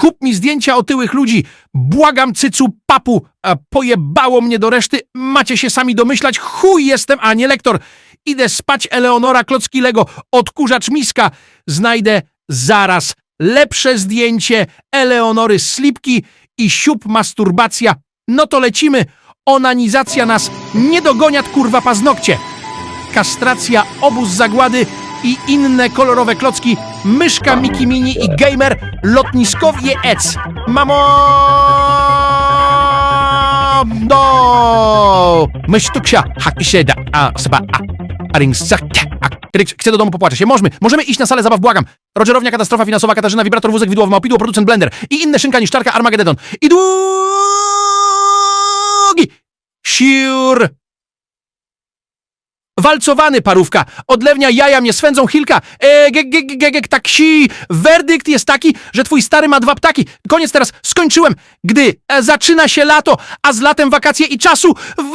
Kup mi zdjęcia otyłych ludzi. Błagam, cycu, papu. A pojebało mnie do reszty. Macie się sami domyślać. Chuj jestem, a nie lektor. Idę spać Eleonora Klockilego. Odkurzacz miska. Znajdę zaraz lepsze zdjęcie Eleonory Slipki i siup masturbacja. No to lecimy. Onanizacja nas nie dogoniat kurwa paznokcie. Kastracja, obóz zagłady i inne kolorowe klocki, myszka Miki Mini i gamer, lotniskowie EC. Mamo! No! Myśl tu ksia, haki się da, a seba, a, a ring a chcę do domu popłaczę się. Możemy, możemy iść na salę zabaw, błagam. Rogerownia, katastrofa finansowa, Katarzyna, wibrator, wózek, widłowo, małpidło, producent blender i inne szynka, niszczarka, Armagedon. I długi! Siur! Walcowany parówka, odlewnia jaja mnie swędzą Hilka, e, ge, ge, ge, ge, taksi. Werdykt jest taki, że twój stary ma dwa ptaki. Koniec teraz, skończyłem. Gdy e, zaczyna się lato, a z latem wakacje i czasu w